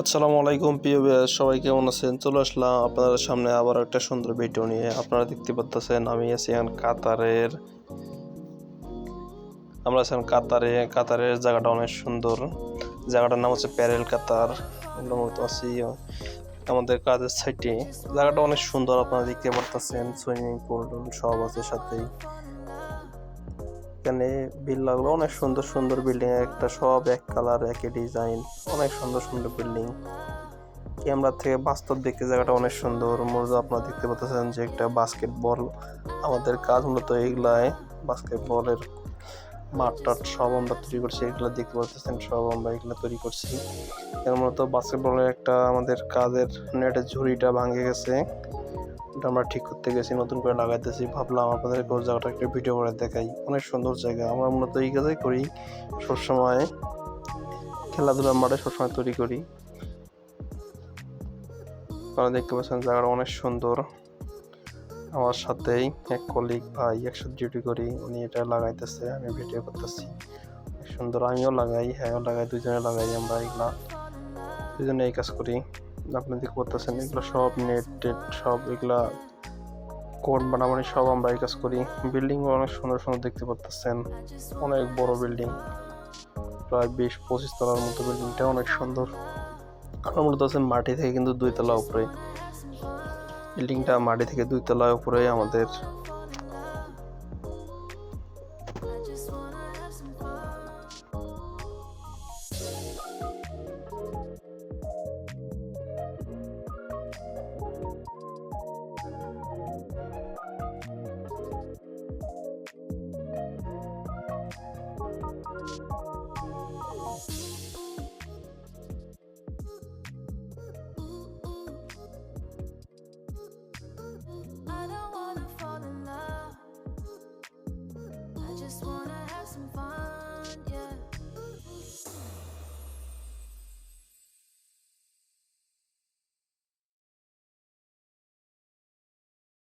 আসসালামু আলাইকুম, প্রিয় সবাই কেমন আছেন? চলে আসলাম আপনাদের সামনে আবার একটা সুন্দর ভিডিও নিয়ে। আপনারা দেখতে পাচ্ছেন আমি আছি এখন কাতারের আমরা আছি কাতারে। কাতারের জায়গাটা অনেক সুন্দর। জায়গাটার নাম হচ্ছে প্যারেল কাতার। আমরা মতো আছি আমাদের কাজের সাইটে জায়গাটা অনেক সুন্দর, আপনারা দেখতে পাচ্ছেন সুইমিং পুল সব আছে সাথেই। এখানে বিল্লাগুলো অনেক সুন্দর সুন্দর বিল্ডিং, একটা সব এক কালার, একই ডিজাইন, অনেক সুন্দর সুন্দর বিল্ডিং। ক্যামেরা থেকে বাস্তব দেখতে জায়গাটা অনেক সুন্দর। মূলত আপনারা দেখতে পাচ্ছেন যে একটা বাস্কেটবল আমাদের কাজ মূলত এগুলায় বাস্কেটবলের মাঠ টাট সব আমরা তৈরি করছি, এগুলো দেখতে পাচ্ছেন সব আমরা এগুলো তৈরি করছি। এর মূলত বাস্কেটবলের একটা আমাদের কাজের নেটের ঝুড়িটা ভাঙে গেছে। ওটা আমরা ঠিক করতে গেছি, নতুন করে লাগাইতেছি। ভাবলাম আপনাদের ওই জায়গাটা একটা ভিডিও করে দেখাই। অনেক সুন্দর জায়গা। আমরা মূলত এই কাজই করি, সবসময় খেলাধুলার মাঠে সবসময় তৈরি করি। আপনারা দেখতে পাচ্ছেন জায়গাটা অনেক সুন্দর। আমার সাথেই এক কলিগ ভাই একসাথে ডিউটি করি, উনি এটা লাগাইতেছে, আমি ভিডিও করতেছি। সুন্দর, আমিও লাগাই হ্যাঁ লাগাই দুজনে লাগাই আমরা এগুলা। দুজনে এই কাজ করি। আপনি দেখতে পাচ্ছেন এগুলো সব নেট টেট, সব এগুলা কোড বানাবানি সব আমরা এই কাজ করি। বিল্ডিং অনেক সুন্দর সুন্দর দেখতে পাচ্ছেন অনেক বড় বিল্ডিং প্রায় বিশ পঁচিশ তলার মতো বিল্ডিংটা অনেক সুন্দর। আমরা মূলত আছেন মাটি থেকে কিন্তু দুই তলা উপরে। বিল্ডিংটা মাটি থেকে দুই তলা উপরে আমাদের